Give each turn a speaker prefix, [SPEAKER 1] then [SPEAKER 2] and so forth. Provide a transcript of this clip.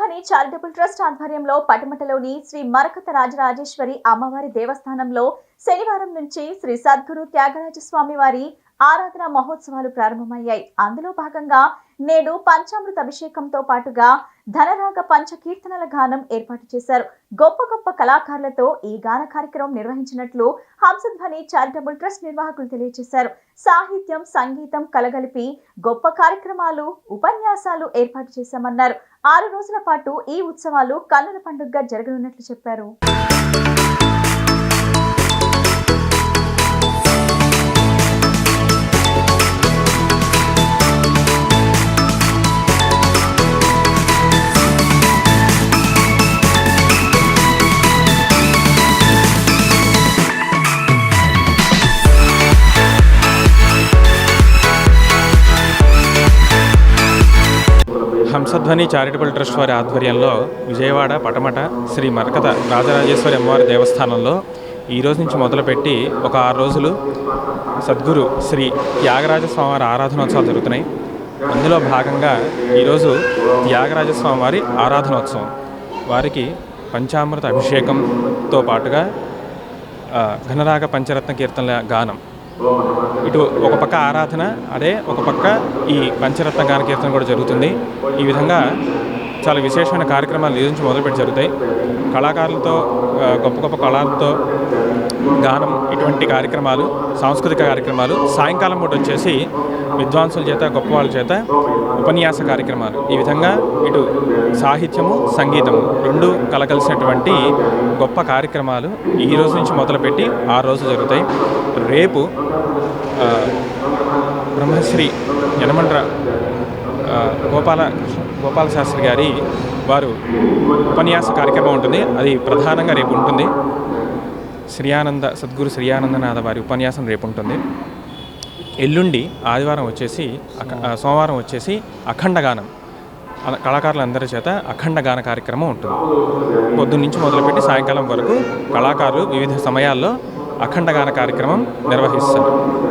[SPEAKER 1] Charitable trust ఆధ్వర్యంలో పటిమటలోని శ్రీ మరకత రాజరాజేశ్వరి అమ్మవారి దేవస్థానంలో శనివారం నుంచి శ్రీ సద్గురు త్యాగరాజ స్వామి వారి ఆరాధన మహోత్సవాలు ప్రారంభమయ్యాయి. అందులో భాగంగా నేడు పంచామృత అభిషేకంతో పాటుగా ధనరాగ పంచకీర్తనల గానం ఏర్పాటు చేశారు. గొప్ప గొప్ప కళాకారులతో ఈ గాన కార్యక్రమం నిర్వహించినట్లు హంసధ్వని చారిటబుల్ ట్రస్ట్ నిర్వాహకులు తెలియజేశారు. సాహిత్యం సంగీతం కలగలిపి గొప్ప కార్యక్రమాలు ఉపన్యాసాలు ఏర్పాటు చేశామన్నారు. ఆరు రోజుల పాటు ఈ ఉత్సవాలు కన్నుల పండుగగా జరగనున్నట్లు చెప్పారు.
[SPEAKER 2] హంసధ్వని చారిటబుల్ ట్రస్ట్ వారి ఆధ్వర్యంలో విజయవాడ పటమట శ్రీ మరకత రాజరాజేశ్వరి అమ్మవారి దేవస్థానంలో ఈ రోజు నుంచి మొదలుపెట్టి ఒక ఆరు రోజులు సద్గురు శ్రీ త్యాగరాజ స్వామివారి ఆరాధనోత్సవాలు జరుగుతున్నాయి. అందులో భాగంగా ఈరోజు త్యాగరాజ స్వామివారి ఆరాధనోత్సవం. వారికి పంచామృత అభిషేకంతో పాటుగా ఘనరాగ పంచరత్న కీర్తనల గానం ఇటు ఒక పక్క ఆరాధన అదే ఒక పక్క ఈ పంచరత్న గాన కీర్తన కూడా జరుగుతుంది. ఈ విధంగా చాలా విశేషమైన కార్యక్రమాలు ఈ నుంచి మొదలుపెట్టి జరుగుతాయి. కళాకారులతో గొప్ప గొప్ప కళలతో దానం ఇటువంటి కార్యక్రమాలు సాంస్కృతిక కార్యక్రమాలు సాయంకాలం పూట వచ్చేసి విద్వాంసుల చేత గొప్ప వాళ్ళ చేత ఉపన్యాస కార్యక్రమాలు. ఈ విధంగా ఇటు సాహిత్యము సంగీతము రెండు కలగలిసినటువంటి గొప్ప కార్యక్రమాలు ఈ రోజు నుంచి మొదలుపెట్టి ఆ రోజు జరుగుతాయి. రేపు బ్రహ్మశ్రీ యనమండ్ర గోపాల గోపాల శాస్త్రి గారి వారు ఉపన్యాస కార్యక్రమం ఉంటుంది. అది ప్రధానంగా రేపు ఉంటుంది. శ్రీయానంద సద్గురు శ్రీయానందనాథ వారి ఉపన్యాసం రేపు ఉంటుంది ఎల్లుండి ఆదివారం వచ్చేసి అఖ- సోమవారం వచ్చేసి అఖండ గానం కళాకారులందరి చేత అఖండ గాన కార్యక్రమం ఉంటుంది. పొద్దున్న నుంచి మొదలుపెట్టి సాయంకాలం వరకు కళాకారులు వివిధ సమయాల్లో అఖండ గాన కార్యక్రమం నిర్వహిస్తారు.